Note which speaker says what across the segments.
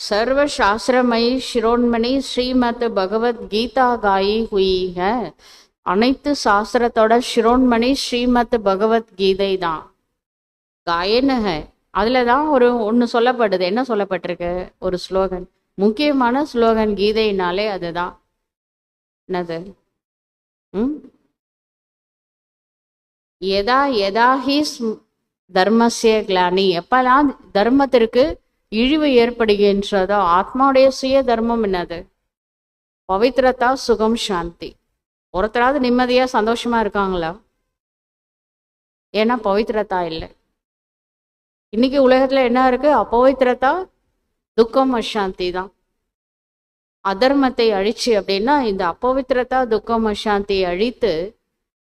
Speaker 1: சர்வசாஸ்திரமயி சிரோன்மணி ஸ்ரீமத் பகவத் கீதா காயி ஹுயி ஹ அனைத்து சாஸ்திரத்தோட சிரோன்மணி ஸ்ரீமத் பகவத் கீதை தான் காயன்னு ஹ அதில் தான் ஒரு ஒன்று சொல்லப்படுது. என்ன சொல்லப்பட்டிருக்கு? ஒரு ஸ்லோகன். முக்கியமான ஸ்லோகன் கீதைனாலே அதுதான். என்னது? ம்? எதா எதா ஹீஸ் தர்மசிய கிளானி எப்பெல்லாம் தர்மத்திற்கு இழிவு ஏற்படுகின்றதோ. ஆத்மாவுடைய சுய தர்மம் என்னது? பவித்ரதா சுகம் சாந்தி. ஒருத்தராவது நிம்மதியா சந்தோஷமா இருக்காங்களா? ஏன்னா பவித்ரதா இல்லை. இன்னைக்கு உலகத்துல என்ன இருக்கு? அப்பவித்ரதா துக்கம் அசாந்தி தான். அதர்மத்தை அழிச்சு அப்படின்னா இந்த அப்பவித்ரதா துக்கம் அசாந்தியை அழித்து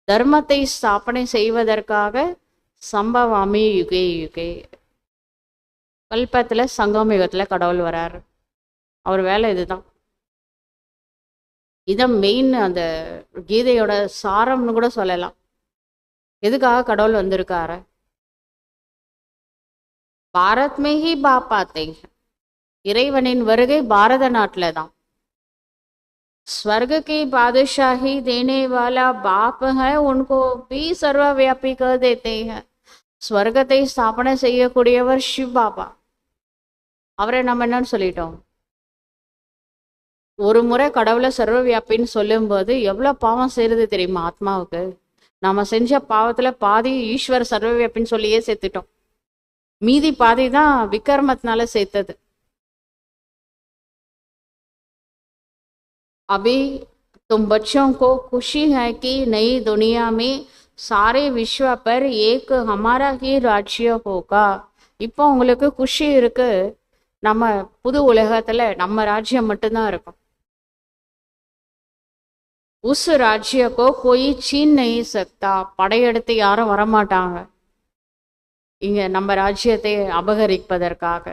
Speaker 1: தர்மத்தை ஸ்தாபனை செய்வதற்காக சம்பவாமி யுகே யுகே. கல்பத்தில் சங்கம் யுகத்தில் கடவுள் வராரு அவர் வேலை இதுதான் இதான் மெயின் அந்த கீதையோட சாரம்னு கூட சொல்லலாம் எதுக்காக கடவுள் வந்திருக்காரு பாரத் மே ஹி பாப்பாத்தை இறைவனின் வருகை பாரத நாட்டில் தான் स्वर्ग की बादशाही देने वाला बाप है उनको भी सर्वव्यापी कर देते हैं ஸ்வர்கத்தை ஸ்தாபனை செய்யக்கூடியவர் சிவ் பாபா அவரை நம்ம என்னன்னு சொல்லிட்டோம் ஒரு முறை கடவுளை சர்வவியாப்பின்னு சொல்லும்போது எவ்வளோ பாவம் செய்யறது தெரியுமா ஆத்மாவுக்கு நாம செஞ்ச பாவத்துல பாதி ஈஸ்வர் சர்வவியாப்பின்னு சொல்லியே சேர்த்துட்டோம் மீதி பாதி தான் விக்ரமத்தினால சேர்த்தது अभी तुम बच्चों को खुशी है कि नई दुनिया में सारे विश्व पर एक हमारा ही राज्य होगा இப்போ உங்களுக்கு குஷி இருக்கு நம்ம புது உலகத்துல நம்ம ராஜ்யம் மட்டும்தான் இருக்கும் உஸ் ராஜ்யக்கோ कोई छीन नहीं सकता படையெடுத்து யாரும் வரமாட்டாங்க இங்க நம்ம ராஜ்யத்தை அபகரிப்பதற்காக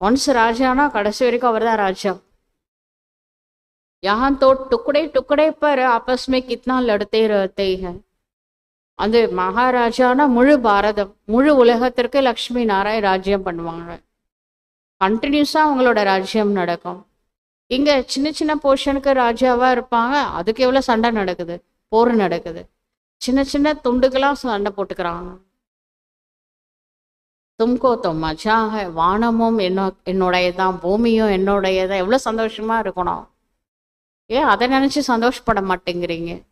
Speaker 1: ஒன்ஸ் ராஜானா கடைசி வரைக்கும் அவர்தான் ராஜா यहाँ तो टुकड़े टुकड़े पर आपस में कितना लड़ते रहते हैं அந்த மகாராஜானா முழு பாரதம் முழு உலகத்திற்கு லக்ஷ்மி நாராயண் ராஜ்யம் பண்ணுவாங்க கண்டினியூஸாக அவங்களோட ராஜ்யம் நடக்கும். இங்கே சின்ன சின்ன போர்ஷனுக்கு ராஜாவாக இருப்பாங்க. அதுக்கு எவ்வளோ சண்டை நடக்குது? போர் நடக்குது. சின்ன சின்ன துண்டுக்கெல்லாம் சண்டை போட்டுக்கிறாங்க. தும்கோ तो வானமும் என்ன வானமும் என்னோ என்னுடையதான் பூமியும் என்னுடையதான் எவ்வளோ சந்தோஷமாக இருக்கணும். ஏன் அதை நினச்சி சந்தோஷப்பட மாட்டேங்கிறீங்க?